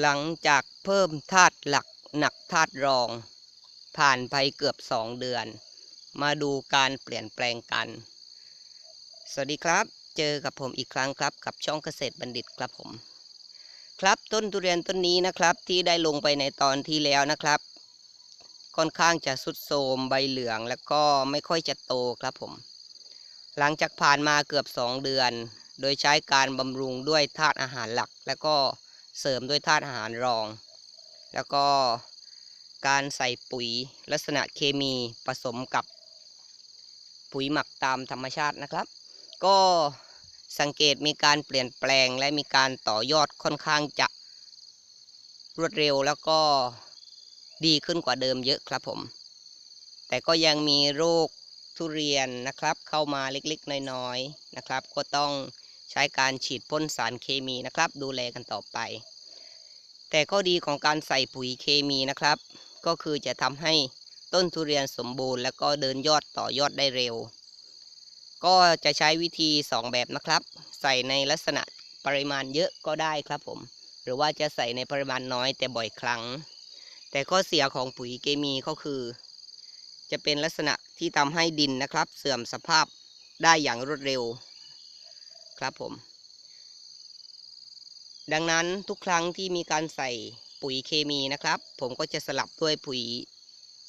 หลังจากเพิ่มธาตุหลักหนักธาตุรอง ผ่านไปเกือบสองเดือน มาดูการเปลี่ยนแปลงกัน สวัสดีครับ เจอกับผมอีกครั้งครับ กับช่องเกษตรบัณฑิตครับผม ครับต้นทุเรียนต้นนี้นะครับที่ได้ลงไปในตอนที่แล้วนะครับ ค่อนข้างจะสุดโทมใบเหลืองแล้วก็ไม่ค่อยจะโตครับผม หลังจากผ่านมาเกือบ2เดือน โดยใช้การบำรุงด้วยธาตุอาหารหลักแล้วก็ เสริมด้วยธาตุอาหารรอง แล้วก็การใส่ปุ๋ยลักษณะเคมีผสมกับปุ๋ยหมักตามธรรมชาตินะครับ ก็สังเกตมีการเปลี่ยนแปลงและมีการต่อยอดค่อนข้างจะรวดเร็วแล้วก็ดีขึ้นกว่าเดิมเยอะครับผม แต่ก็ยังมีโรคทุเรียนนะครับ เข้ามาเล็กๆ น้อยๆนะครับ ก็ต้อง ใช้การฉีดพ่นสารเคมีนะครับ ดูแลกันต่อไป แต่ข้อดีของการใส่ปุ๋ยเคมีนะครับ ก็คือจะทำให้ต้นทุเรียนสมบูรณ์ แล้วก็เดินยอดต่อยอดได้เร็ว ก็จะใช้วิธี 2 แบบนะครับ ใส่ในลักษณะปริมาณเยอะก็ได้ครับผม หรือว่าจะใส่ในปริมาณน้อยแต่บ่อยครั้ง แต่ข้อเสียของปุ๋ยเคมีก็คือ จะเป็นลักษณะที่ทำให้ดินนะครับ เสื่อมสภาพได้อย่างรวดเร็ว ครับผม ดังนั้นทุกครั้งที่มีการใส่ปุ๋ยเคมีนะครับ ผมก็จะสลับด้วยปุ๋ย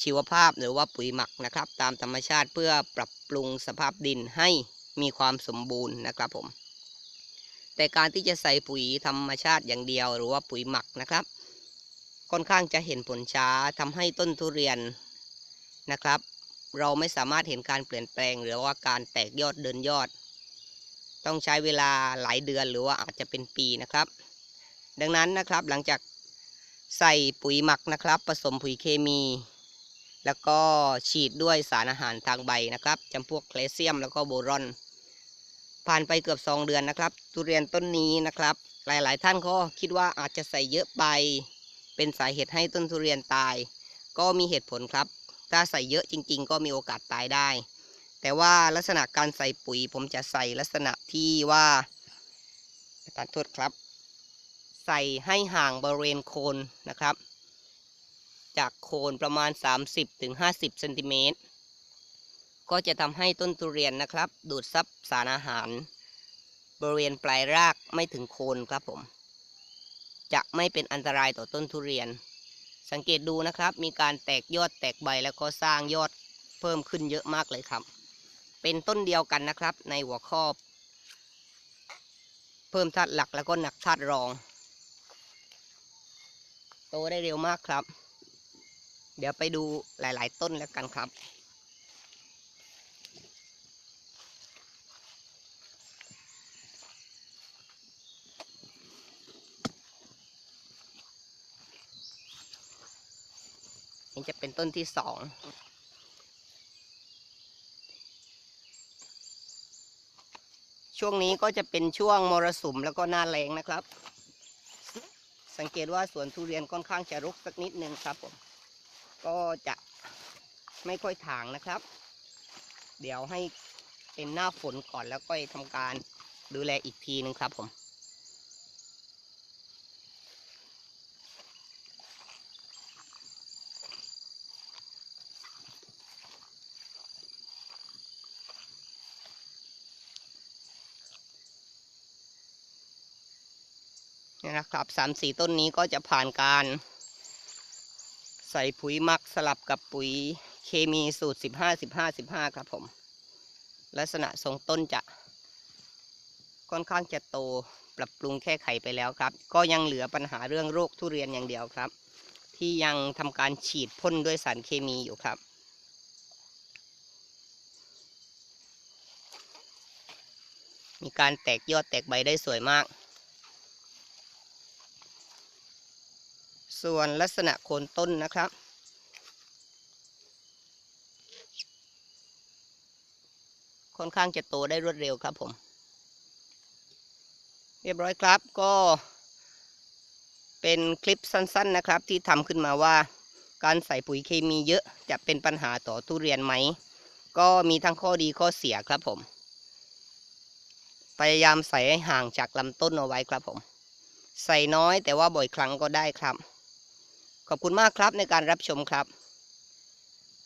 ชีวภาพหรือว่าปุ๋ยหมักนะครับ ตามธรรมชาติเพื่อปรับปรุงสภาพดินให้มีความสมบูรณ์นะครับผม แต่การที่จะใส่ปุ๋ยธรรมชาติอย่างเดียวหรือว่าปุ๋ยหมักนะครับ ค่อนข้างจะเห็นผลช้าทำให้ต้นทุเรียนนะครับ เราไม่สามารถเห็นการเปลี่ยนแปลงหรือว่าการแตกยอดเดินยอด ต้องใช้เวลาหลายเดือนหรือว่าอาจจะเป็นปีนะครับ ดังนั้นนะครับหลังจากใส่ปุ๋ยหมักนะครับ ผสมปุ๋ยเคมี แล้วก็ฉีดด้วยสารอาหารทางใบนะครับจำพวกแคลเซียมแล้วก็โบรอน ผ่านไปเกือบ 2 เดือนนะครับ ทุเรียนต้นนี้นะครับ หลายๆ ท่านก็คิดว่าอาจจะใส่เยอะไป เป็นสาเหตุให้ต้นทุเรียนตาย ก็มีเหตุผลครับ ถ้าใส่เยอะจริง ๆ ก็มีโอกาสตายได้ แต่ว่าลักษณะการใส่ปุ๋ย ผมจะใส่ลักษณะที่ว่าประทานโทษครับ ใส่ให้ห่างบริเวณโคนนะครับ จากโคนประมาณ 30-50เซนติเมตรก็จะทำให้ต้นทุเรียนนะครับ ดูดซับสารอาหาร บริเวณปลายรากไม่ถึงโคนครับผม จะไม่เป็นอันตรายต่อต้นทุเรียน สังเกตดูนะครับ มีการแตกยอดแตกใบแล้วก็สร้างยอดเพิ่มขึ้นเยอะมากเลยครับ เป็นต้นเดียวกันนะครับ ในหัวข้อ เพิ่มธาตุหลักแล้วก็หนักธาตุรอง โตได้เร็วมากครับ เดี๋ยวไปดูหลาย ๆ ต้นแล้วกันครับนี่จะเป็นต้นที่สอง ช่วงนี้ก็จะเป็นช่วงมรสุมแล้วก็หน้าแรงนะครับ สังเกตว่าสวนทุเรียนค่อนข้างจะรกสักนิดนึงครับผมก็จะไม่ค่อยถางนะครับ เดี๋ยวให้เป็นหน้าฝนก่อนแล้วก็ทำการดูแลอีกทีนึงครับผม นี่นะครับสามสี่ต้นนี้ก็จะผ่านการ ใส่ปุ๋ยมักสลับกับปุ๋ยเคมีสูตรสิบห้าสิบห้าสิบห้าครับผม ลักษณะทรงต้นจะ ค่อนข้างจะโตปรับปรุงแค่ไขไปแล้วครับ ก็ยังเหลือปัญหาเรื่องโรคทุเรียนอย่างเดียวครับ ที่ยังทำการฉีดพ่นด้วยสารเคมีอยู่ครับมีการแตกยอดแตกใบได้สวยมาก ส่วนลักษณะโคนต้นนะครับ ค่อนข้างจะโตได้รวดเร็วครับผม เรียบร้อยครับก็เป็นคลิปสั้นๆนะครับ ที่ทำขึ้นมาว่าการใส่ปุ๋ยเคมีเยอะจะเป็นปัญหาต่อทุเรียนไหม ก็มีทั้งข้อดีข้อเสียครับผม พยายามใส่ให้ห่างจากลำต้นเอาไว้ครับผม ใส่น้อยแต่ว่าบ่อยครั้งก็ได้ครับ ขอบคุณมากครับในการรับชมครับ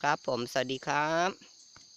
ครับผม สวัสดีครับ